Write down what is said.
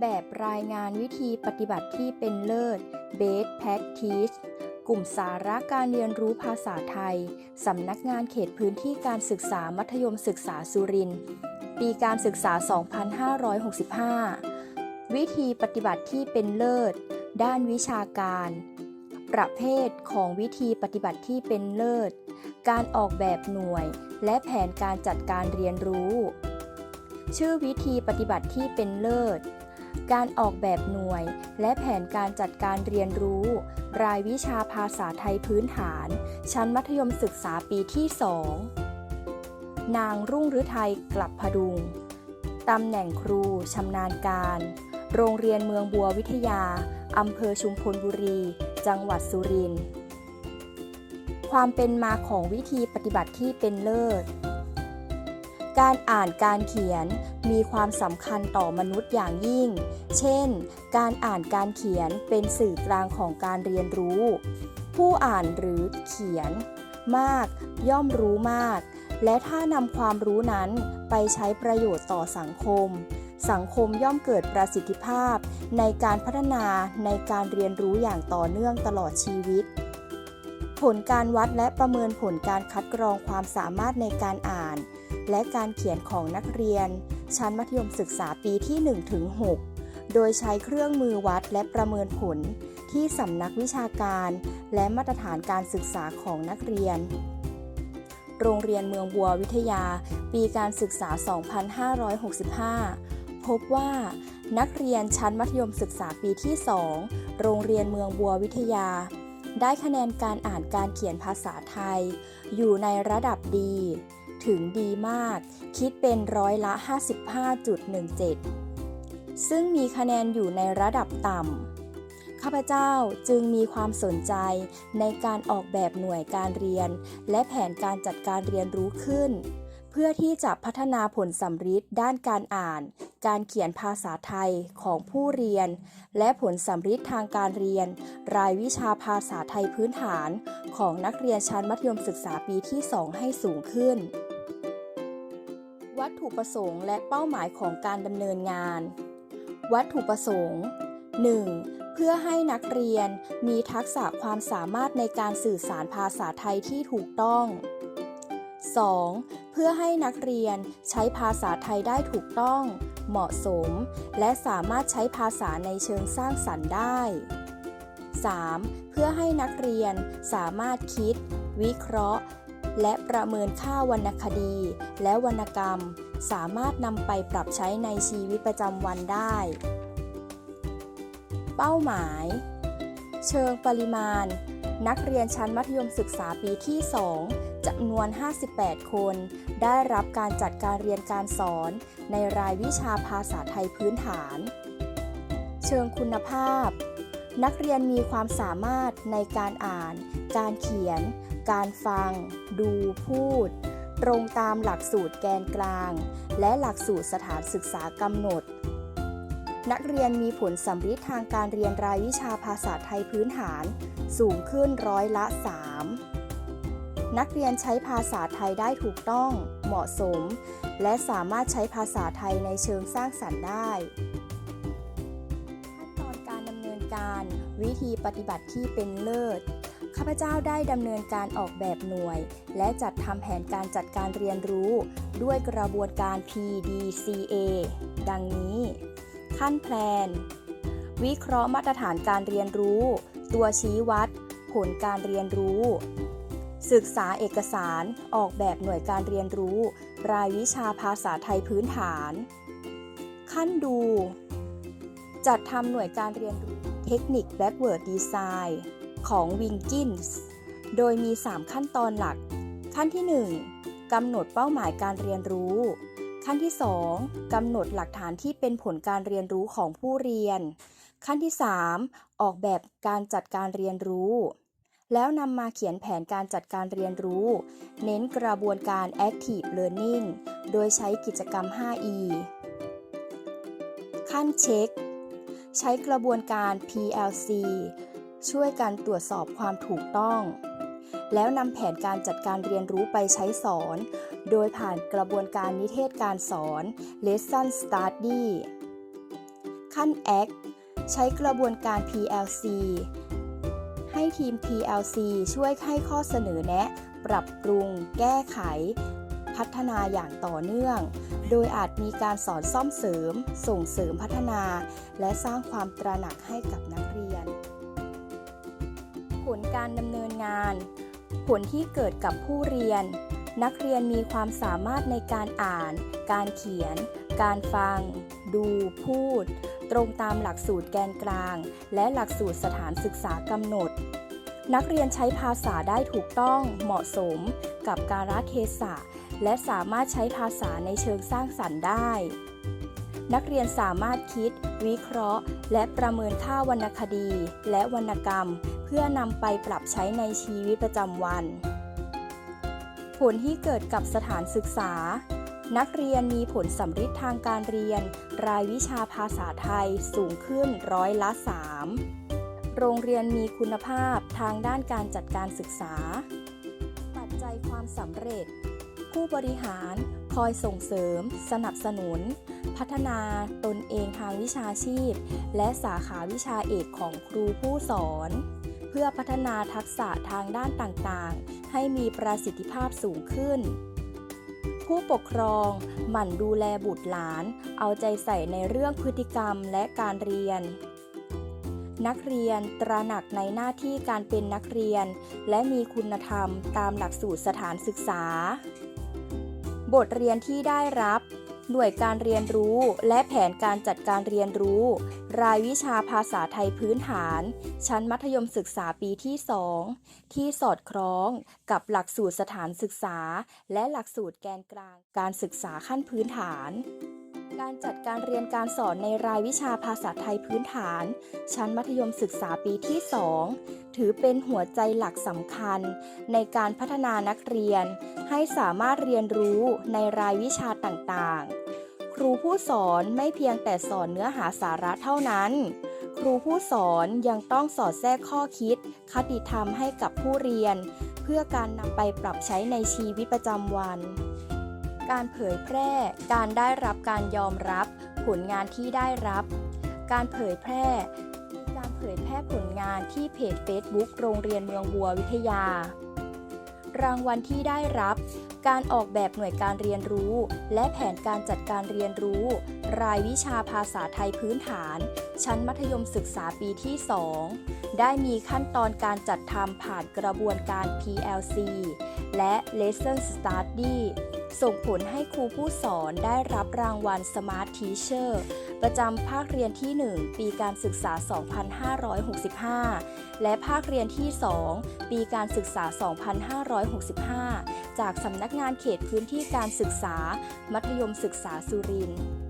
แบบรายงานวิธีปฏิบัติที่เป็นเลิศ Best Practice กลุ่มสาระการเรียนรู้ภาษาไทย สำนักงานเขตพื้นที่การศึกษามัธยมศึกษาสุรินทร์ ปีการศึกษา 2565 วิธีปฏิบัติที่เป็นเลิศ ด้านวิชาการ ประเภทของวิธีปฏิบัติที่เป็นเลิศ การออกแบบหน่วย และแผนการจัดการเรียนรู้ ชื่อวิธีปฏิบัติที่เป็นเลิศ การออกแบบหน่วย และแผนการจัดการเรียนรู้ รายวิชาภาษาไทยพื้นฐาน ชั้นมัธยมศึกษาปีที่ 2 นางรุ่งฤทัยกลับพดุง ตำแหน่งครูชำนาญการ โรงเรียนเมืองบัววิทยา อำเภอชุมพลบุรี จังหวัดสุรินทร์ ความเป็นมาของวิธีปฏิบัติที่เป็นเลิศ การอ่านการเขียนมีความสำคัญต่อมนุษย์อย่างยิ่ง เช่น การอ่านการเขียนเป็นสื่อกลางของการเรียนรู้ ผู้อ่านหรือเขียน มาก ย่อมรู้มาก และถ้านำความรู้นั้นไปใช้ประโยชน์ต่อสังคม สังคมย่อมเกิดประสิทธิภาพในการพัฒนาในการเรียนรู้อย่างต่อเนื่องตลอดชีวิตผลการวัดและประเมินผลการคัดกรองความสามารถในการอ่าน และการเขียนของนักเรียน ชั้นมัธยมศึกษาปีที่1ถึง6โดยใช้เครื่องมือวัดและประเมินผล ที่สำนักวิชาการ และมาตรฐานการศึกษาของนักเรียน โรงเรียนเมืองบัววิทยา ปีการศึกษา 2565 พบว่านักเรียนชั้นมัธยมศึกษาปีที่ 2 โรงเรียนเมืองบัววิทยา ได้คะแนนการอ่านการเขียนภาษาไทย อยู่ในระดับดี ถึงดีมาก คิดเป็นร้อยละ 55.17 ซึ่งมีคะแนนอยู่ในระดับต่ำ ข้าพเจ้าจึงมีความสนใจในการออกแบบหน่วยการเรียน และแผนการจัดการเรียนรู้ขึ้น เพื่อที่จะพัฒนาผลสำฤทธิ์ด้านการอ่าน การเขียนภาษาไทยของผู้เรียน และผลสำฤทธิ์ทางการเรียน รายวิชาภาษาไทยพื้นฐานของนักเรียนชั้นมัธยมศึกษาปีที่ 2 ให้สูงขึ้น ถุประสงค์และเป้าหมายของการดำเนินงาน วัตถุประสงค์ 1. เพื่อให้นักเรียนมีทักษะความสามารถในการสื่อสารภาษาไทยที่ถูกต้อง 2. เพื่อให้นักเรียนใช้ภาษาไทยได้ถูกต้อง เหมาะสม และสามารถใช้ภาษาในเชิงสร้างสรรค์ได้ 3. เพื่อให้นักเรียนสามารถคิด วิเคราะห์ และประเมินค่าวรรณคดี และวรรณกรรม สามารถนำไปปรับใช้ในชีวิตประจำวันได้ เป้าหมาย เชิงปริมาณ นักเรียนชั้นมัธยมศึกษาปีที่ 2จำนวน 58 คน ได้รับการจัดการเรียนการสอน ในรายวิชาภาษาไทยพื้นฐาน เชิงคุณภาพ นักเรียนมีความสามารถในการอ่าน การเขียน การฟัง ดูพูด ตรงตามหลักสูตรแกนกลาง และหลักสูตรสถานศึกษากำหนด นักเรียนมีผลสำฤทธิ์ทางการเรียนรายวิชาภาษาไทยพื้นฐานสูงขึ้นร้อยละ 3 นักเรียนใช้ภาษาไทยได้ถูกต้องเหมาะสม และสามารถใช้ภาษาไทยในเชิงสร้างสรรค์ได้ขั้นตอนการดำเนินการ วิธีปฏิบัติที่เป็นเลิศ ข้าพเจ้าได้ดำเนินการออกแบบหน่วย และจัดทำแผนการจัดการเรียนรู้ ด้วยกระบวนการ PDCA ดังนี้ ขั้นแพลน วิเคราะห์มาตรฐานการเรียนรู้ ตัวชี้วัด ผลการเรียนรู้ ศึกษาเอกสาร ออกแบบหน่วยการเรียนรู้ รายวิชาภาษาไทยพื้นฐาน ขั้นดู จัดทำหน่วยการเรียนรู้ เทคนิค Backward Design ของ Winkins โดยมี 3 ขั้นตอนหลัก ขั้นที่ 1กำหนดเป้าหมายการเรียนรู้ ขั้นที่ 2กำหนดหลักฐานที่เป็นผลการเรียนรู้ของผู้เรียน ขั้นที่ 3 ออกแบบการจัดการเรียนรู้ แล้วนำมาเขียนแผนการจัดการเรียนรู้ เน้นกระบวนการ Active Learning โดยใช้กิจกรรม 5E ขั้นเช็ค ใช้กระบวนการ PLC ช่วยการตรวจสอบความถูกต้อง แล้วนำแผนการจัดการเรียนรู้ไปใช้สอน โดยผ่านกระบวนการนิเทศการสอน Lesson Study ขั้น Act ใช้กระบวนการ PLC ให้ทีม PLC ช่วยให้ข้อเสนอแนะ ปรับปรุง แก้ไข พัฒนาอย่างต่อเนื่อง โดยอาจมีการสอนซ่อมเสริม ส่งเสริมพัฒนา และสร้างความตระหนักให้กับนักเรียน การดำเนินงาน ผลที่เกิดกับผู้เรียน นักเรียนมีความสามารถในการอ่าน การเขียน การฟัง ดู พูด ตรงตามหลักสูตรแกนกลาง และหลักสูตรสถานศึกษากำหนด นักเรียนใช้ภาษาได้ถูกต้องเหมาะสมกับการเทศะ และสามารถใช้ภาษาในเชิงสร้างสรรค์ได้นักเรียนสามารถคิด วิเคราะห์ และประเมินค่าวรรณคดี และวรรณกรรม พื่อนำไปปรับใช้ในชีวิตประจำวัน ผลที่เกิดกับสถานศึกษา นักเรียนมีผลสำฤทธิ์ทางการเรียน รายวิชาภาษาไทยสูงขึ้นร้อยละ 3 โรงเรียนมีคุณภาพทางด้านการจัดการศึกษา ปัจจัยความสำเร็จ ผู้บริหารคอยส่งเสริม สนับสนุน พัฒนาตนเองทางวิชาชีพ และสาขาวิชาเอกของครูผู้สอน เพื่อพัฒนาทักษะทางด้านต่างๆ ให้มีประสิทธิภาพสูงขึ้น ผู้ปกครองหมั่นดูแลบุตรหลาน เอาใจใส่ในเรื่องพฤติกรรมและการเรียน นักเรียนตระหนักในหน้าที่การเป็นนักเรียน และมีคุณธรรมตามหลักสูตรสถานศึกษา บทเรียนที่ได้รับ หน่วยการเรียนรู้ และแผนการจัดการเรียนรู้ รายวิชาภาษาไทยพื้นฐาน ชั้นมัธยมศึกษาปีที่ 2 ที่สอดคล้องกับหลักสูตรสถานศึกษา และหลักสูตรแกนกลางการศึกษาขั้นพื้นฐาน การจัดการเรียนการสอนในรายวิชาภาษาไทยพื้นฐาน ชั้นมัธยมศึกษาปีที่ 2 ถือเป็นหัวใจหลักสำคัญ ในการพัฒนานักเรียน ให้สามารถเรียนรู้ในรายวิชาต่างๆ ครูผู้สอนไม่เพียงแต่สอนเนื้อหาสาระเท่านั้น ครูผู้สอนยังต้องสอดแทรกข้อคิด คติธรรมให้กับผู้เรียน เพื่อการนำไปปรับใช้ในชีวิตประจำวัน การเผยแพร่ การได้รับการยอมรับ ผลงานที่ได้รับ การเผยแพร่ การเผยแพร่ผลงานที่เพจ Facebook โรงเรียนเมืองบัววิทยา รางวัลที่ได้รับ การออกแบบหน่วยการเรียนรู้ และแผนการจัดการเรียนรู้ รายวิชาภาษาไทยพื้นฐาน ชั้นมัธยมศึกษาปีที่ 2 ได้มีขั้นตอนการจัดทำผ่านกระบวนการ PLC และ Lesson Study ส่งผลให้ครูผู้สอนได้รับรางวัล Smart Teacher ประจำภาคเรียนที่ 1 ปีการศึกษา 2565 และภาคเรียนที่ 2 ปีการศึกษา 2565 จากสำนักงานเขตพื้นที่การศึกษา มัธยมศึกษาสุรินทร์